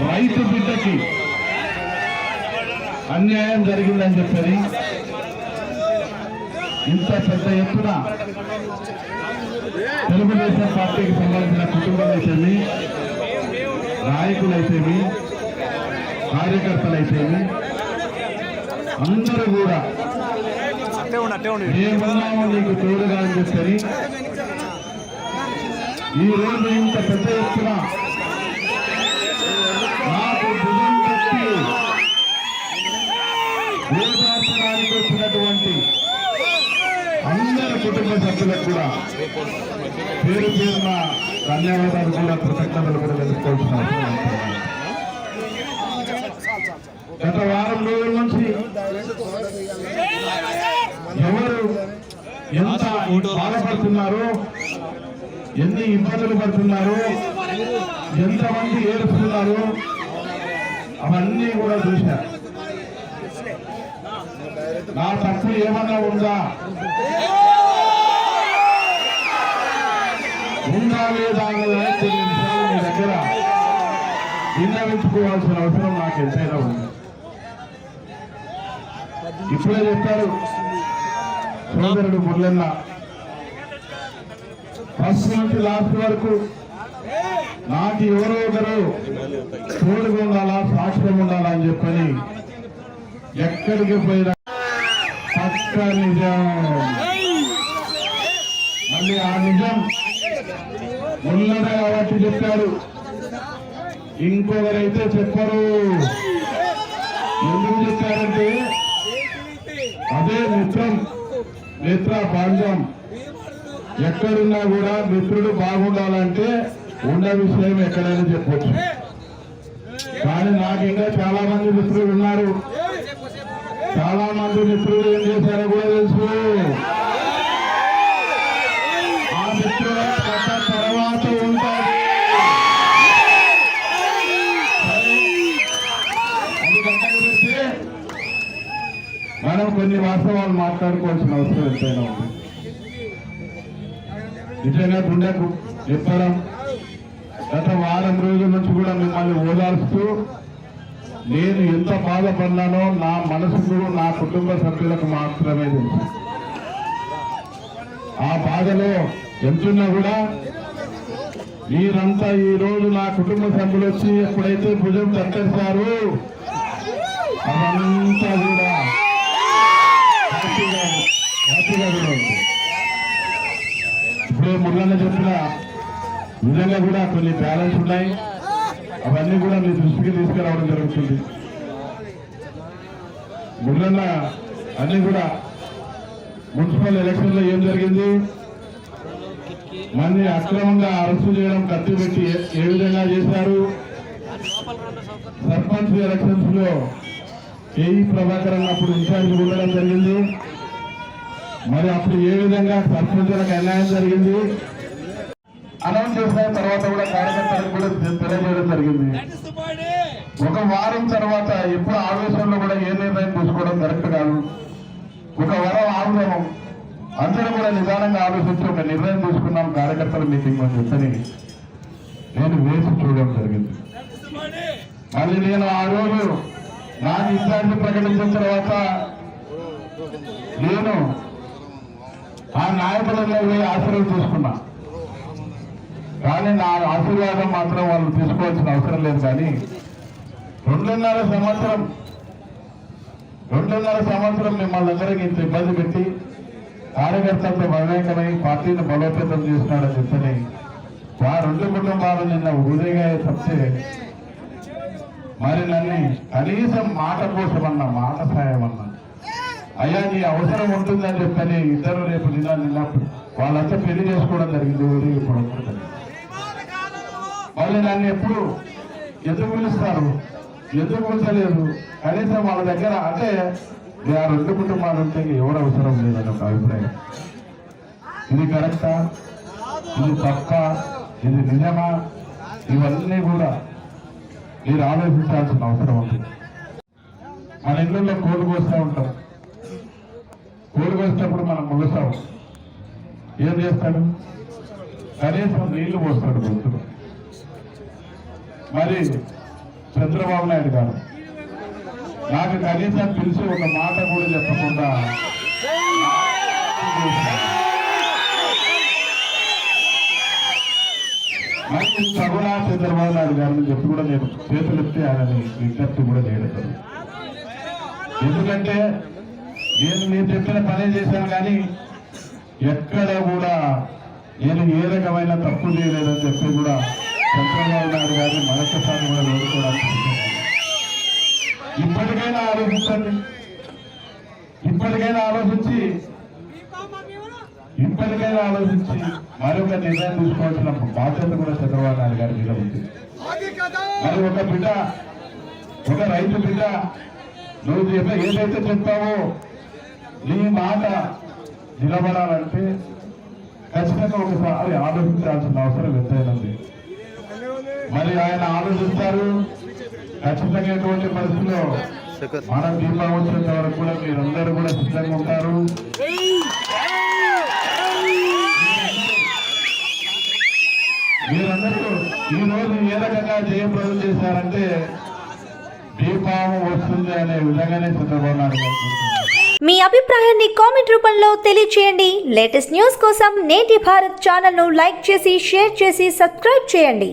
రైతు బిడ్డకి అన్యాయం జరిగిందని చెప్పని ఇంత పెద్ద ఎత్తున తెలుగుదేశం పార్టీకి సంబంధించిన కుటుంబాలైతేమి నాయకులైతేమి కార్యకర్తలైతేమి అందరూ కూడా అట్టే మేమున్నాము నీకు తోడుగా అని చెప్పని ఈ రోజు ఇంత పెద్ద ఎత్తున సభ్యులకు కూడా పేరు పేరున ధన్యవాదాలు కూడా కృతజ్ఞతలు కూడా తెలుసుకుంటున్నారు గత వారం రోజుల నుంచి ఎవరు ఎంత బాధపడుతున్నారో ఎన్ని ఇబ్బందులు పడుతున్నారో ఎంతమంది ఏడుస్తున్నారో అవన్నీ కూడా చూశారు నా తప్పు ఏమన్నా ఉందా? లేదా అన్నది మీ దగ్గర విన్నవించుకోవాల్సిన అవసరం నాకు ఎంతైనా ఉంది ఇప్పుడే చెప్పారు సోదరుడు మురళన్న. ఫస్ట్ నుంచి లాస్ట్ వరకు నాకు ఎవరో ఒకరు తోడుగా ఉండాలా సాక్ష్యం ఉండాలా అని చెప్పని ఎక్కడికి పోయినా పక్క నిజం. మళ్ళీ ఆ నిజం ముల్లన కాబట్టి చెప్పారు. ఇంకొకరైతే చెప్పరు. ఎందుకు చెప్పారంటే అదే మిత్రం మిత్ర బాంధం ఎక్కడున్నా కూడా మిత్రుడు బాగుండాలంటే ఉన్న విషయం ఎక్కడైనా చెప్పొచ్చు. కానీ నాకు ఇంకా చాలా మంది మిత్రులు ఉన్నారు. చాలా మంది మిత్రులు ఏం చేశారో కూడా తెలుసు. కొన్ని వాస్తవాలు మాట్లాడుకోవాల్సిన అవసరం ఎంతైనా ఉంది. నిజంగా గుండెకు చెప్పడం గత వారం రోజుల నుంచి కూడా మిమ్మల్ని ఓదార్స్తూ నేను ఎంత బాధపడినానో నా మనసుకు నా కుటుంబ సభ్యులకు మాత్రమే తెలుసు. ఆ బాధలో ఎంతున్నా కూడా మీరంతా ఈ రోజు నా కుటుంబ సభ్యులు వచ్చి ఎప్పుడైతే భుజం తట్టేశారు అదంతా కూడా నిజంగా కూడా కొన్ని బ్యాలెన్స్ ఉన్నాయి. అవన్నీ కూడా మీ దృష్టికి తీసుకురావడం జరుగుతుంది. మురళన్న అన్ని కూడా మున్సిపల్ ఎలక్షన్లో ఏం జరిగింది? మంది అక్రమంగా అరెస్టు చేయడం ఖర్చు పెట్టి ఏ- విధంగా చేశారు? సర్పంచ్ ఎలక్షన్స్లో కేఈ ప్రభాకర్ అన్నప్పుడు ఇన్ఛార్జ్ ఉండడం జరిగింది. మరి అప్పుడు ఏ విధంగా సర్పంచులకు అన్యాయం జరిగింది? అనౌన్స్ చేసిన తర్వాత కూడా కార్యకర్తలకు కూడా తెలియజేయడం జరిగింది. ఒక వారం తర్వాత ఎప్పుడు ఆవేశంలో కూడా ఏ నిర్ణయం తీసుకోవడం కరెక్ట్ కాదు. ఒక వారం ఆగుదాము అందరూ కూడా నిదానంగా ఆలోచించి ఒక నిర్ణయం తీసుకున్నాం కార్యకర్తల మీటింగ్ అని చెప్పని నేను వేసి చూడడం జరిగింది. మళ్ళీ నేను ఆ రోజు నాకు ఇన్ఛార్జ్ ప్రకటించిన తర్వాత నేను ఆ నాయకులలో పోయి ఆశీర్వాదం తీసుకున్నా. కానీ నా ఆశీర్వాదం మాత్రం వాళ్ళు తీసుకోవాల్సిన అవసరం లేదు కానీ రెండున్నర సంవత్సరం రెండున్నర సంవత్సరం మిమ్మల్ని అందరికీ ఇంత ఇబ్బంది పెట్టి కార్యకర్తలతో వివేకమై పార్టీని బలోపేతం చేసినాడని చెప్పని ఆ రెండు కుటుంబాలు నిన్న ఉదయగా తప్పితే మరి నన్ను కనీసం మాట కోసమన్నా మాట సాయం అన్నా అయ్యా నీ అవసరం ఉంటుందని చెప్పని ఇద్దరు రేపు నిన్న నిన్న వాళ్ళంతా పెళ్ళి చేసుకోవడం జరిగింది ఊరి ఇప్పుడు మళ్ళీ నన్ను ఎప్పుడు ఎందుకు పిలుస్తారు? ఎందుకు పిలిచలేదు కనీసం వాళ్ళ దగ్గర అంటే ఈ ఆ రెండు కుటుంబాలు ఉంటే ఎవరు అవసరం లేదని ఒక అభిప్రాయం. ఇది కరెక్టా? ఇది తప్ప? ఇది నిజమా? ఇవన్నీ కూడా మీరు ఆలోచించాల్సిన అవసరం ఉంది. మన ఇళ్ళల్లో కోడి కోస్తూ ఉంటాం. కోడి కోసేటప్పుడు మనం ములుస్తాం. ఏం చేస్తాడు? కనీసం నీళ్ళు పోస్తాడు గొంతులో మరి చంద్రబాబు నాయుడు గారు నాకు కనీసం పిలిచి ఒక మాట కూడా చెప్పకుండా మరి సగుణా చంద్రబాబు నాయుడు గారిని చెప్పి కూడా నేను చేతులెత్తి ఆయనని విజ్ఞప్తి కూడా చేయడం ఎందుకంటే నేను నేను చెప్పిన పనే చేశాను కానీ ఎక్కడ కూడా నేను ఏ రకమైన తప్పు చేయలేదని చెప్పి కూడా చంద్రబాబు నాయుడు గారిని మరొకసారి కూడా వేడుకోవడానికి ఇప్పటికైనా ఆలోచించండి. ఇప్పటికైనా ఆలోచించి ఇప్పటికైనా ఆలోచించి మరొక నిర్ణయం తీసుకోవాల్సిన బాధ్యత కూడా చంద్రబాబు నాయుడు గారి మీద ఉంది. మరి ఒక బిడ్డ ఒక రైతు బిడ్డ నువ్వు చెప్ప ఏదైతే చెప్తావో నీ మాట నిలబడాలంటే ఖచ్చితంగా ఒకసారి ఆలోచించాల్సిన అవసరం ఎంతైనా మరి ఆయన ఆలోచిస్తారు. ఖచ్చితంగా ఎటువంటి పరిస్థితిలో మన దీపావళి వచ్చేంత వరకు కూడా మీరందరూ కూడా సిద్ధంగా ఉంటారు. మీరందరూ ఈ రోజు ఏ రకంగా జయప్రదం చేశారంటే దీపావళి వస్తుంది అనే విధంగానే చంద్రబాబు నాయుడు. మీ అభిప్రాయాన్ని కామెంట్ రూపంలో తెలియచేయండి. లేటెస్ట్ న్యూస్ కోసం నేటి భారత్ ఛానల్ను లైక్ చేసి షేర్ చేసి సబ్స్క్రైబ్ చేయండి.